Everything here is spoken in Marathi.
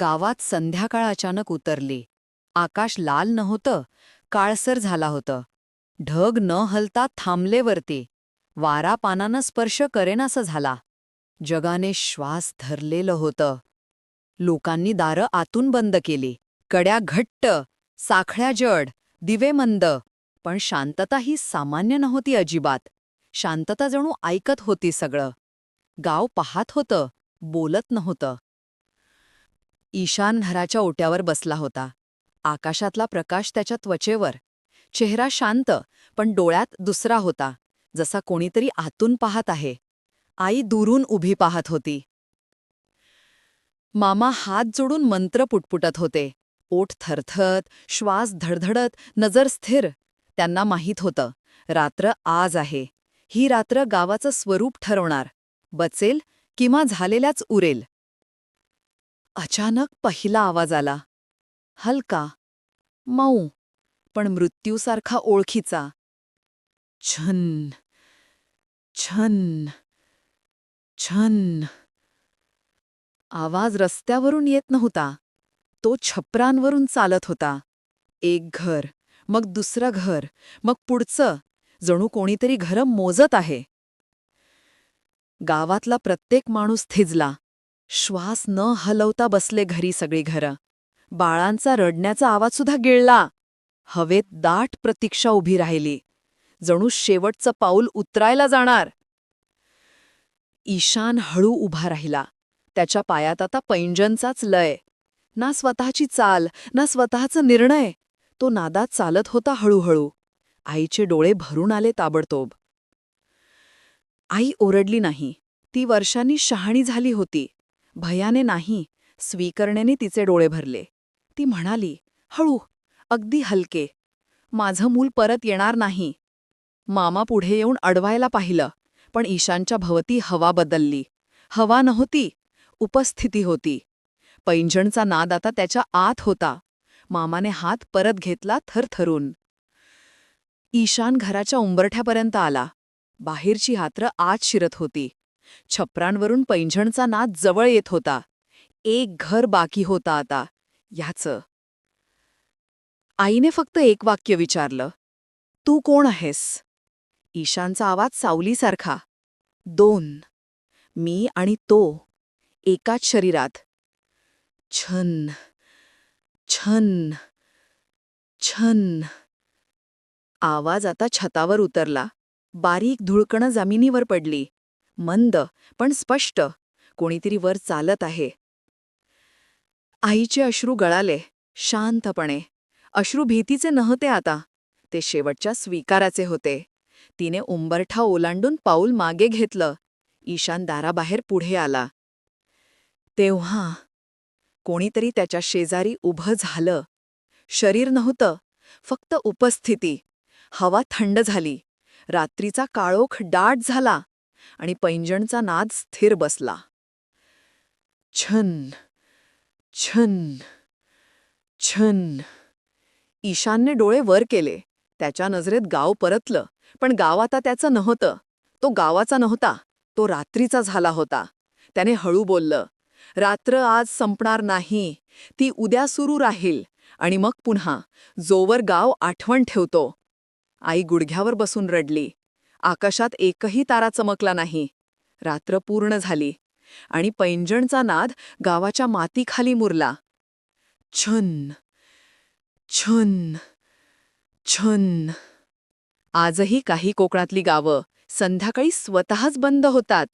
गावात संध्याकाळ अचानक उतरली. आकाश लाल नव्हतं काळसर झाला होतं. ढग न हलता थांबले वरती. वारा पानानं स्पर्श करेनासा झाला. जगाने श्वास धरलेलं होतं. लोकांनी दारं आतून बंद केली. कड्या घट्ट साखळ्या जड दिवे मंद. पण शांतता ही सामान्य नव्हती अजिबात. शांतता जणू ऐकत होती सगळं. गाव पाहत होतं बोलत नव्हतं. ईशान घराच्या ओट्यावर बसला होता. आकाशातला प्रकाश त्याच्या त्वचेवर. चेहरा शांत पण डोळ्यात दुसरा होता जसा कोणीतरी आतून पाहत आहे. आई दुरून उभी पाहत होती. मामा हात जोडून मंत्र पुटपुटत होते. ओठ थरथत श्वास धडधडत नजर स्थिर. त्यांना माहीत होतं रात्र आज आहे. ही रात्र गावाचं स्वरूप ठरवणार. बचेल किंवा झालेल्याच उरेल. अचानक पहिला आवाज आला. हलका. मऊ. पण मृत्यूसारखा ओळखीचा. छन. छन. छन. आवाज रस्त्यावरून येत नव्हता. तो छपरांवरून चालत होता. एक घर मग दुसरं घर मग पुढचं. जणू कोणीतरी घरं मोजत आहे. गावातला प्रत्येक माणूस थिजला. श्वास न हलवता बसले घरी सगळी घरं. बाळांचा रडण्याचा आवाजसुद्धा गिळला. हवेत दाट प्रतीक्षा उभी राहिली. जणू शेवटचं पाऊल उतरायला जाणार. ईशान हळू उभा राहिला. त्याच्या पायात आता पैंजनचाच लय. ना स्वतःची चाल ना स्वतःचा निर्णय. तो नादात चालत होता हळूहळू. आईचे डोळे भरून आले ताबडतोब. आई ओरडली नाही. ती वर्षांनी शहाणी झाली होती. भयाने नाही स्वीकरण्याने तिचे डोळे भरले. ती म्हणाली हळू अगदी हलके. माझं मूल परत येणार नाही. मामा पुढे येऊन अडवायला पाहिलं पण ईशानच्या भवती हवा बदलली. हवा नव्हती उपस्थिती होती. पैंजणचा नाद आता त्याच्या आत होता. मामाने हात परत घेतला थरथरून. ईशान घराच्या उंबरठ्यापर्यंत आला. बाहेरची हात्र आत शिरत होती. छपरांवरून पैंजणचा नाद जवळ येत होता. एक घर बाकी होता आता. ह्याचं. आईने फक्त एक वाक्य विचारलं. तू कोण आहेस? ईशानचा आवाज सावलीसारखा. दोन. मी आणि तो. एकाच शरीरात. छन. छन. छन. आवाज आता छतावर उतरला. बारीक धुळकणं जमिनीवर पडली. मंद पण स्पष्ट. कोणीतरी वर चालत आहे. आईचे अश्रू गळाले शांतपणे. अश्रू भीतीचे नव्हते आता. ते शेवटच्या स्वीकाराचे होते. तिने उंबरठा ओलांडून पाऊल मागे घेतलं. ईशान दाराबाहेर पुढे आला. तेव्हा कोणीतरी त्याच्या शेजारी उभं झालं. शरीर नव्हतं फक्त उपस्थिती. हवा थंड झाली. रात्रीचा काळोख डाट झाला. आणि पैंजणचा नाद स्थिर बसला. छन छन छन. ईशानने डोळे वर केले. त्याच्या नजरेत गाव परतलं. पण गाव आता त्याचं नव्हतं. तो गावाचा नव्हता. तो रात्रीचा झाला होता. त्याने हळू बोललं. रात्र आज संपणार नाही. ती उद्या सुरू राहील. आणि मग पुन्हा जोवर गाव आठवण ठेवतो. आई गुडघ्यावर बसून रडली. आकाशात एकही तारा चमकला नाही. रात्र पूर्ण झाली आणि पैंजणचा नाद गावाच्या मातीखाली मुरला. छन छन छन. आजही काही कोकणातली गावं संध्याकाळी स्वतःच बंद होतात.